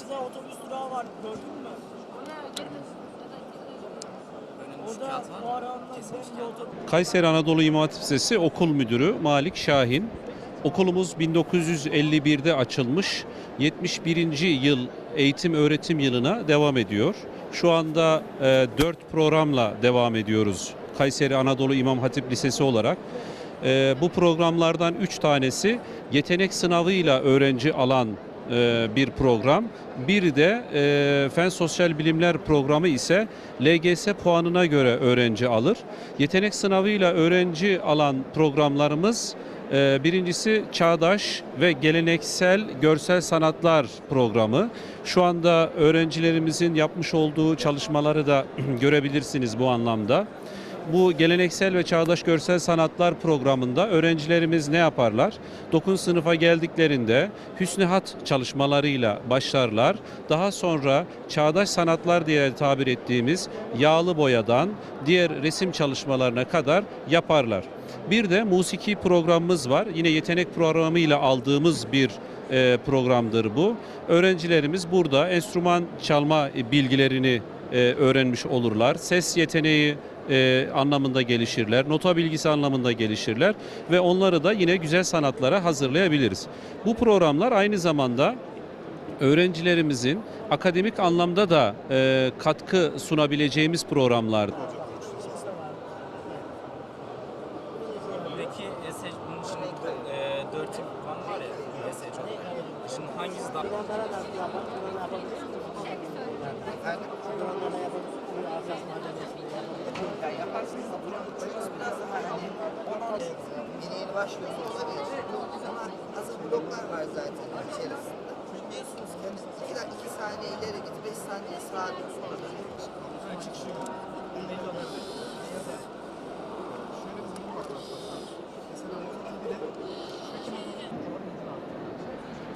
karşıda otobüs durağı var gördün mü? Orada bir otobüs. Kayseri Anadolu İmam Hatip Lisesi Okul Müdürü Malik Şahin. Okulumuz 1951'de açılmış. 71. yıl eğitim öğretim yılına devam ediyor. Şu anda 4 programla devam ediyoruz. Kayseri Anadolu İmam Hatip Lisesi olarak. E, bu programlardan 3 tanesi yetenek sınavıyla öğrenci alan e, bir program. Bir de e, Fen Sosyal Bilimler programı ise LGS puanına göre öğrenci alır. Yetenek sınavıyla öğrenci alan programlarımız e, birincisi Çağdaş ve Geleneksel Görsel Sanatlar programı. Şu anda öğrencilerimizin yapmış olduğu çalışmaları da görebilirsiniz bu anlamda. Bu geleneksel ve çağdaş görsel sanatlar programında öğrencilerimiz ne yaparlar? 9 sınıfa geldiklerinde hüsnühat çalışmalarıyla başlarlar. Daha sonra çağdaş sanatlar diye tabir ettiğimiz yağlı boyadan diğer resim çalışmalarına kadar yaparlar. Bir de musiki programımız var. Yine yetenek programıyla aldığımız bir e, programdır bu. Öğrencilerimiz burada enstrüman çalma bilgilerini e, öğrenmiş olurlar. Ses yeteneği e, anlamında gelişirler, nota bilgisi anlamında gelişirler ve onları da yine güzel sanatlara hazırlayabiliriz. Bu programlar aynı zamanda öğrencilerimizin akademik anlamda da e, katkı sunabileceğimiz programlar. Peki ESC bunun için e, 4 tip puan var ya ESC çok. Şimdi hangisi daha Yani yaparsınız da biraz daha hani ondan yeni yeni başlıyorsa olabilir. Ama hazır bloklar var zaten içerisinde. Diyorsunuz ki iki, iki saniye ileri git, beş saniye sağa dön sonra.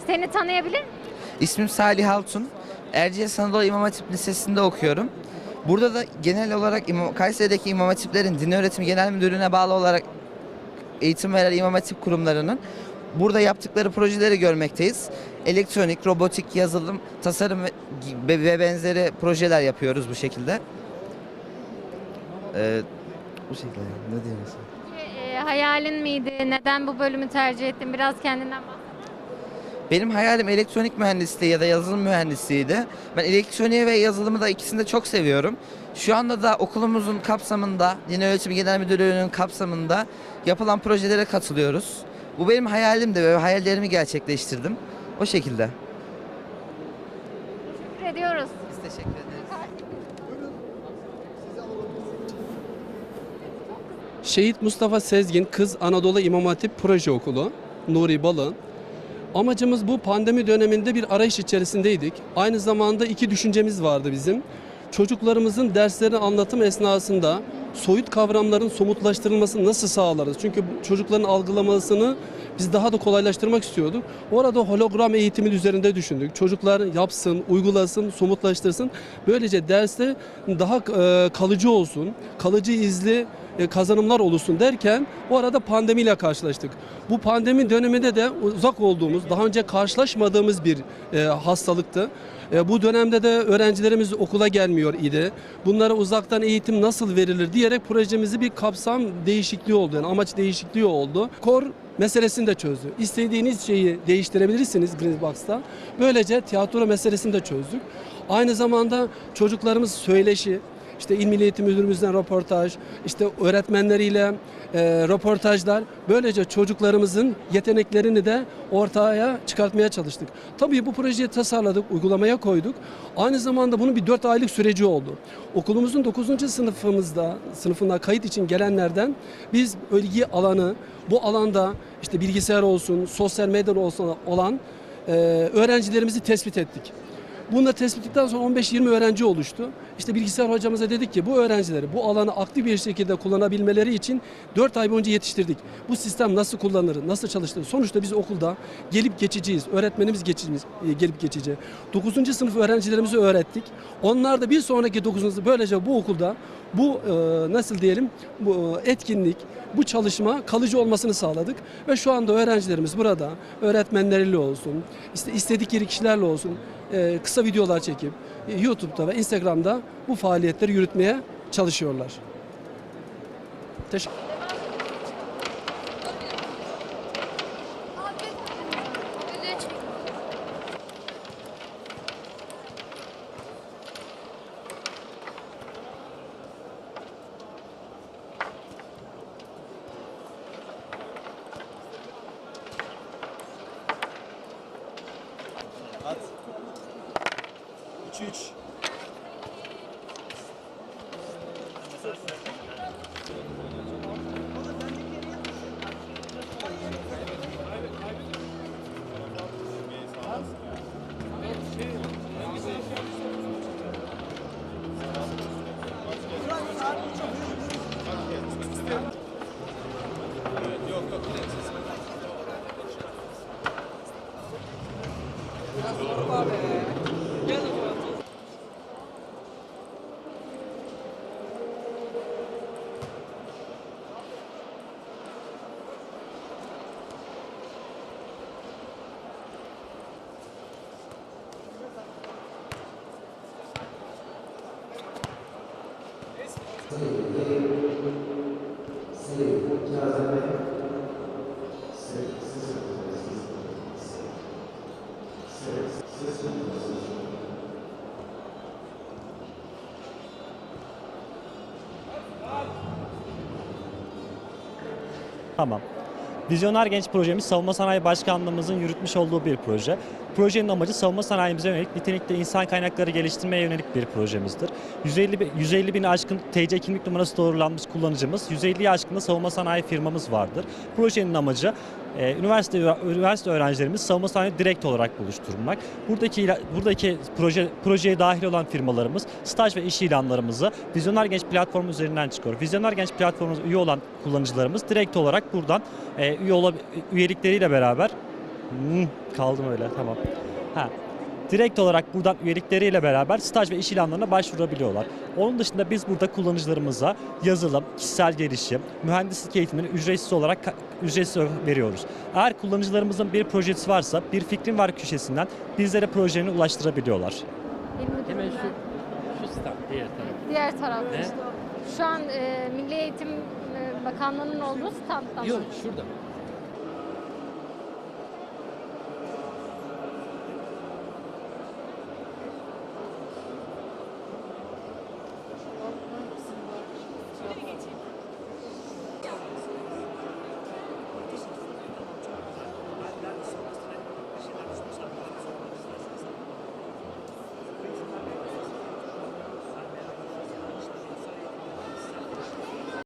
Seni tanıyabilir miyim? İsmim Salih Altun. Erciyes Anadolu İmam Hatip Lisesi'nde okuyorum. Burada da genel olarak İmam, Kayseri'deki İmam Hatiplerin Din Öğretimi Genel Müdürlüğü'ne bağlı olarak eğitim veren İmam Hatip kurumlarının burada yaptıkları projeleri görmekteyiz. Elektronik, robotik, yazılım, tasarım ve, ve benzeri projeler yapıyoruz bu şekilde. Ee, bu şekilde. Ne diyeyim? E, hayalin miydi? Neden bu bölümü tercih ettin? Biraz kendinden bahset. Benim hayalim elektronik mühendisliği ya da yazılım mühendisliğiydi. Ben elektroniği ve yazılımı da ikisini de çok seviyorum. Şu anda da okulumuzun kapsamında, Din Öğretimi Genel Müdürlüğü'nün kapsamında yapılan projelere katılıyoruz. Bu benim hayalimdi ve hayallerimi gerçekleştirdim. O şekilde. Teşekkür ediyoruz. Biz teşekkür ederiz. Şehit Mustafa Sezgin Kız Anadolu İmam Hatip Proje Okulu Nuri Balın. Amacımız bu pandemi döneminde bir arayış içerisindeydik. Aynı zamanda iki düşüncemiz vardı bizim. Çocuklarımızın derslerini anlatım esnasında soyut kavramların somutlaştırılmasını nasıl sağlarız? Çünkü çocukların algılamasını biz daha da kolaylaştırmak istiyorduk. Orada hologram eğitimin üzerinde düşündük. Çocuklar yapsın, uygulasın, somutlaştırsın. Böylece derste daha e, kalıcı olsun, kalıcı izli kazanımlar oluşsun derken o arada pandemiyle karşılaştık. Bu pandemi döneminde de uzak olduğumuz, daha önce karşılaşmadığımız bir e, hastalıktı. E, bu dönemde de öğrencilerimiz okula gelmiyor idi. Bunlara uzaktan eğitim nasıl verilir diyerek projemizi bir kapsam değişikliği oldu. Yani amaç değişikliği oldu. Kor meselesini de çözdü. İstediğiniz şeyi değiştirebilirsiniz Greenbox'ta. Böylece tiyatro meselesini de çözdük. Aynı zamanda çocuklarımız söyleşi, işte İl Milli Eğitim Müdürümüzden röportaj, işte öğretmenleriyle e, röportajlar. Böylece çocuklarımızın yeteneklerini de ortaya çıkartmaya çalıştık. Tabii bu projeyi tasarladık, uygulamaya koyduk. Aynı zamanda bunun bir 4 aylık süreci oldu. Okulumuzun 9. sınıfımızda, sınıfında kayıt için gelenlerden biz ilgi alanı, bu alanda işte bilgisayar olsun, sosyal medya olsun olan e, öğrencilerimizi tespit ettik. Bunu da tespit ettikten sonra 15-20 öğrenci oluştu. İşte bilgisayar hocamıza dedik ki bu öğrencileri bu alanı aktif bir şekilde kullanabilmeleri için 4 ay boyunca yetiştirdik. Bu sistem nasıl kullanılır, nasıl çalıştırılır? Sonuçta biz okulda gelip geçiciyiz. Öğretmenimiz geçicimiz, e, gelip geçici. 9. sınıf öğrencilerimizi öğrettik. Onlar da bir sonraki 9. sınıf böylece bu okulda bu e, nasıl diyelim bu e, etkinlik, bu çalışma kalıcı olmasını sağladık ve şu anda öğrencilerimiz burada öğretmenleriyle olsun, işte istedikleri kişilerle olsun e, kısa videolar çekip e, YouTube'da ve Instagram'da bu faaliyetleri yürütmeye çalışıyorlar. Teşekkür 3-3. Tamam. Vizyoner Genç projemiz Savunma Sanayi Başkanlığımızın yürütmüş olduğu bir proje. Projenin amacı savunma sanayimize yönelik nitelikli insan kaynakları geliştirmeye yönelik bir projemizdir. 150, bin- 150 bin aşkın TC kimlik numarası doğrulanmış kullanıcımız, 150'ye aşkın da savunma sanayi firmamız vardır. Projenin amacı e, üniversite üniversite öğrencilerimiz savunma sanayi direkt olarak buluşturmak. Buradaki buradaki proje projeye dahil olan firmalarımız staj ve iş ilanlarımızı Vizyoner Genç platformu üzerinden çıkıyor. Vizyoner Genç platformumuz üye olan kullanıcılarımız direkt olarak buradan e, üye olab- üyelikleriyle beraber Hmm, kaldım öyle tamam. Ha. Direkt olarak buradan üyelikleriyle beraber staj ve iş ilanlarına başvurabiliyorlar. Onun dışında biz burada kullanıcılarımıza yazılım, kişisel gelişim, mühendislik eğitimini ücretsiz olarak ücretsiz veriyoruz. Eğer kullanıcılarımızın bir projesi varsa bir fikrin var köşesinden bizlere projelerini ulaştırabiliyorlar. Hemen şu, Şu stand diğer taraf. diğer tarafta. Ne? Şu an e, Milli Eğitim e, Bakanlığı'nın olduğu standta. mı? Yok şurada.